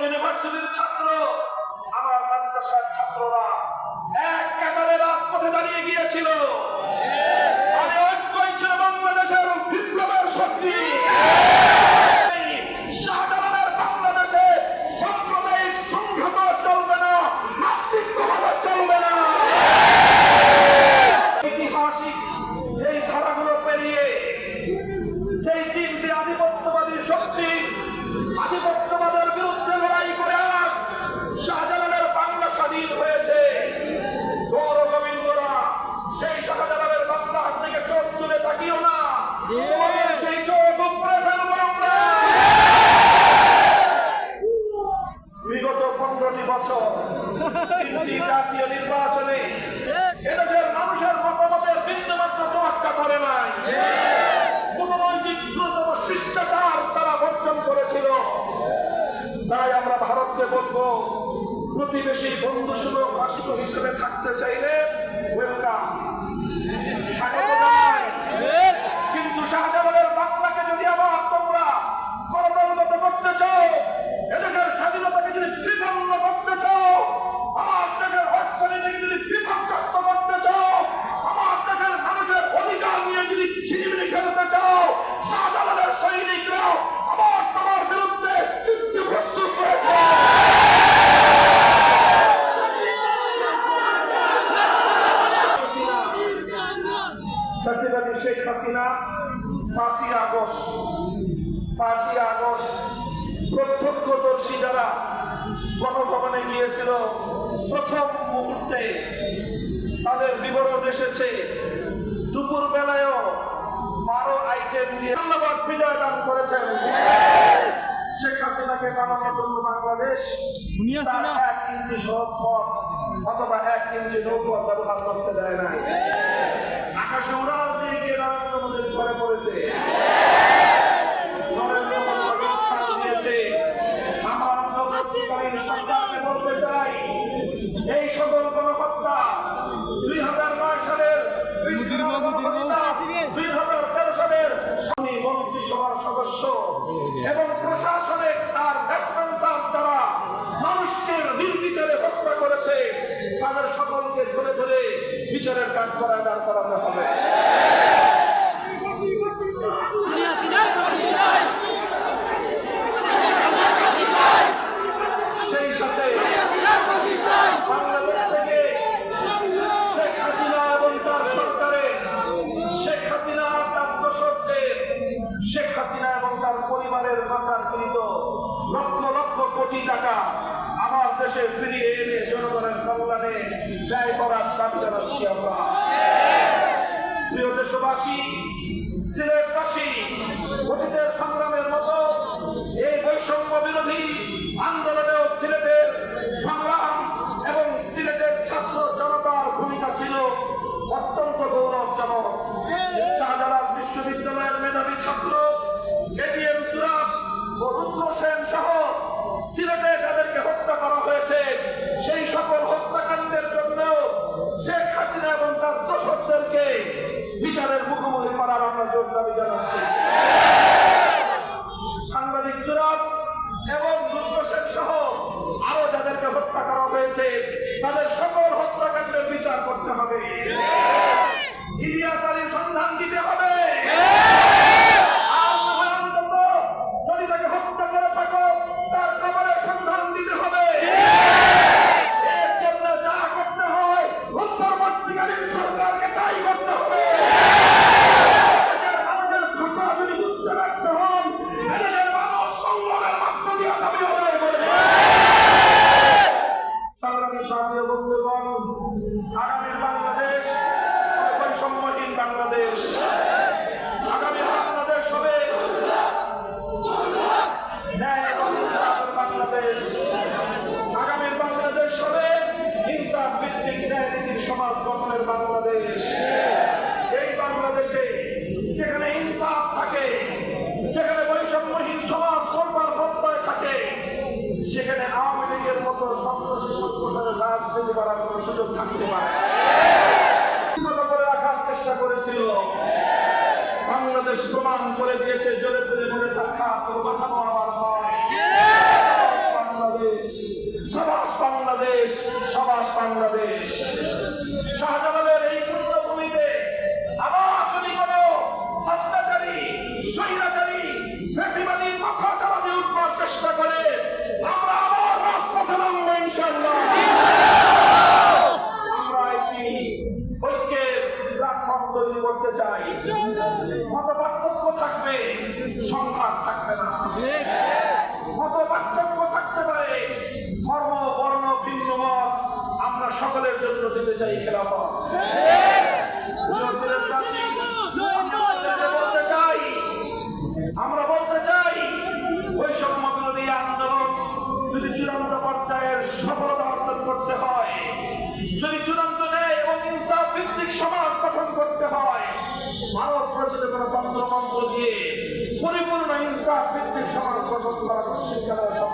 ইউনিভার্সিটিতে সুন্দর বাস্তব হিসেবে থাকতে চাইলে দিয়েছিল প্রথম মুহূর্তে তাদের বিবরণ এসেছে। দুপুর বেলায়ও বারো আইটেম দিয়ে ধন্যবাদ বিজয় দান করেছেন। শেখ হাসিনাকে বাংলাদেশ। অথবা এক ইঞ্চি নৌকা ব্যবহার করতে দেয় না কোটি টাকা আমার দেশে ফিরিয়ে এনে জনগণের কল্যাণে ব্যয় করার দাবি জানাচ্ছি আমরা। প্রিয় দেশবাসী বিচারের মুখোমুখি করার আমরা যোগদান জানাচ্ছি। বাংলাদেশ প্রমাণ করে দিয়েছে জোরে ফুলে মনে সাক্ষাৎ কথা বলা তৈরি করতে চাই। মত পার্থক্য থাকবে সংঘাত থাকবে না। মতপার্থক্য থাকতে পারে। ধর্ম, বর্ণ ভিন্ন মত আমরা সকলের জন্য দিতে চাই খেলাফত। মুস্তাফিদদের সবার ফসল করা